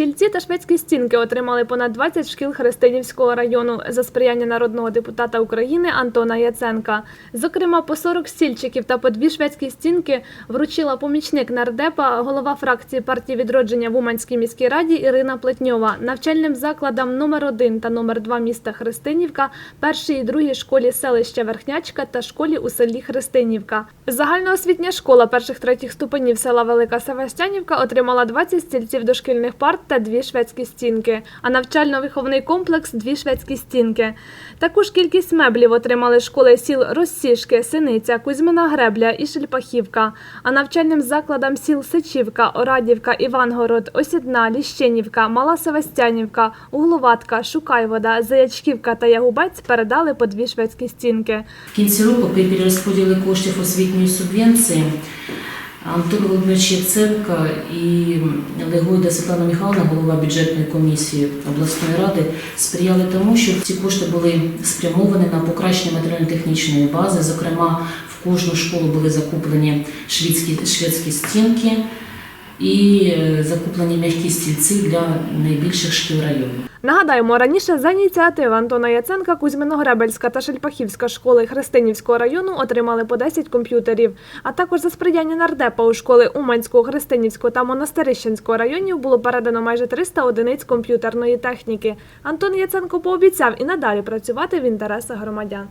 Стільці та шведські стінки отримали понад 20 шкіл Христинівського району за сприяння народного депутата України Антона Яценка. Зокрема, по 40 стільчиків та по дві шведські стінки вручила помічник нардепа, голова фракції партії відродження в Уманській міській раді Ірина Плетньова. Навчальним закладам номер 1 та номер 2 міста Христинівка, першій і другій школі селища Верхнячка та школі у селі Христинівка. Загальноосвітня школа перших третіх ступенів села Велика Севастянівка отримала 20 стільців дошкільних парт та дві шведські стінки, а навчально-виховний комплекс дві шведські стінки. Таку ж кількість меблів отримали школи сіл Росішки, Синиця, Кузьмина Гребля і Шельпахівка, а навчальним закладам сіл Сичівка, Орадівка, Івангород, Осідна, Ліщинівка, Мала Севастянівка, Угловатка, Шукайвода, Заячківка та Ягубець передали по дві шведські стінки. В кінці року при перерозподілі коштів освітньої субвенції Антон Володимирович Яценко і Легойда Світлана Михайловна, голова бюджетної комісії обласної ради, сприяли тому, щоб ці кошти були спрямовані на покращення матеріально-технічної бази. Зокрема, в кожну школу були закуплені шведські, шведські стінки і е, закуплені м'які стільці для найбільших шкіл району. Нагадаємо, раніше за ініціативи Антона Яценка Кузьмино-Гребельська та Шельпахівська школи Христинівського району отримали по 10 комп'ютерів. А також за сприяння нардепа у школи Уманського, Христинівського та Монастирищенського районів було передано майже 300 одиниць комп'ютерної техніки. Антон Яценко пообіцяв і надалі працювати в інтересах громадян.